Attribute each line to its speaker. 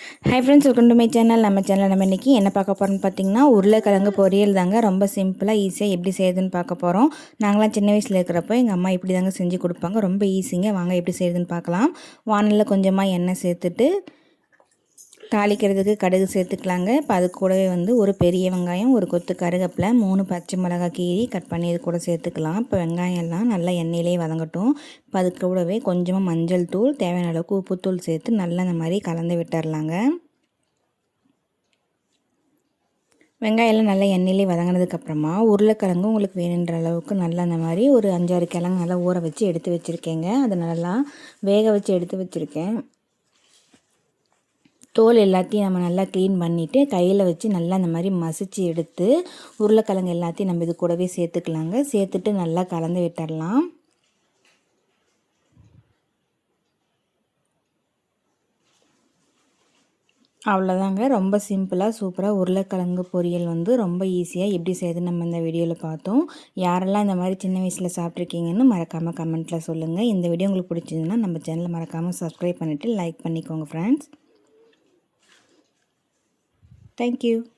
Speaker 1: Hi friends welcome to my channel நம்ம channel நம்ம இன்றைக்கி என்ன பார்க்க போகிறோம்னு பார்த்தீங்கன்னா உருளைக்கிழங்கு பொரியல் தாங்க. ரொம்ப சிம்பிளாக ஈஸியாக எப்படி செய்யுதுன்னு பார்க்க போகிறோம் நாங்களாம் சின்ன வயசில் இருக்கிறப்போ எங்கள் அம்மா இப்படி தாங்க செஞ்சு கொடுப்பாங்க. ரொம்ப ஈஸிங்க வாங்க எப்படி செய்யுதுன்னு பார்க்கலாம். வானலில் கொஞ்சமாக எண்ணெய் சேர்த்துட்டு தாளிக்கிறதுக்கு கடுகு சேர்த்துக்கலாங்க. இப்போ அது கூடவே வந்து ஒரு பெரிய வெங்காயம் ஒரு கொத்து கருகப்பில் மூணு பச்சை மிளகாய் கீரி கட் பண்ணி இது கூட சேர்த்துக்கலாம். இப்போ வெங்காயம் எல்லாம் நல்லா எண்ணெயிலே வதங்கட்டும். இப்போ அது கூடவே கொஞ்சமாக மஞ்சள் தூள் தேவையான அளவுக்கு உப்புத்தூள் சேர்த்து நல்லா இந்த மாதிரி கலந்து விட்டுறலாங்க. வெங்காயம்லாம் நல்லா எண்ணெயிலே வதங்கினதுக்கப்புறமா உருளைக்கிழங்கு உங்களுக்கு வேணுன்ற அளவுக்கு நல்லா அந்த மாதிரி ஒரு அஞ்சாறு கிழங்கு நல்லா ஊற வச்சு எடுத்து வச்சுருக்கேங்க. அதை நல்லா வேக வச்சு எடுத்து வச்சுருக்கேன். தோல் எல்லாத்தையும் நம்ம நல்லா க்ளீன் பண்ணிவிட்டு கையில் வச்சு நல்லா இந்த மாதிரி மசிச்சு எடுத்து உருளைக்கிழங்கு எல்லாத்தையும் நம்ம இது கூடவே சேர்த்துக்கலாங்க. சேர்த்துட்டு நல்லா கலந்து விட்டுடலாம் அவ்வளோதாங்க ரொம்ப சிம்பிளாக சூப்பராக உருளைக்கிழங்கு பொரியல் வந்து ரொம்ப ஈஸியாக எப்படி செய்யுதுன்னு நம்ம இந்த வீடியோவில் பார்த்தோம். யாரெல்லாம் இந்த மாதிரி சின்ன வயசில் சாப்பிட்ருக்கீங்கன்னு மறக்காமல் கமெண்ட்டில் சொல்லுங்கள் இந்த வீடியோ உங்களுக்கு பிடிச்சிருந்துன்னா நம்ம சேனலை மறக்காமல் சப்ஸ்கிரைப் பண்ணிவிட்டு லைக் பண்ணிக்கோங்க ஃப்ரெண்ட்ஸ் Thank you.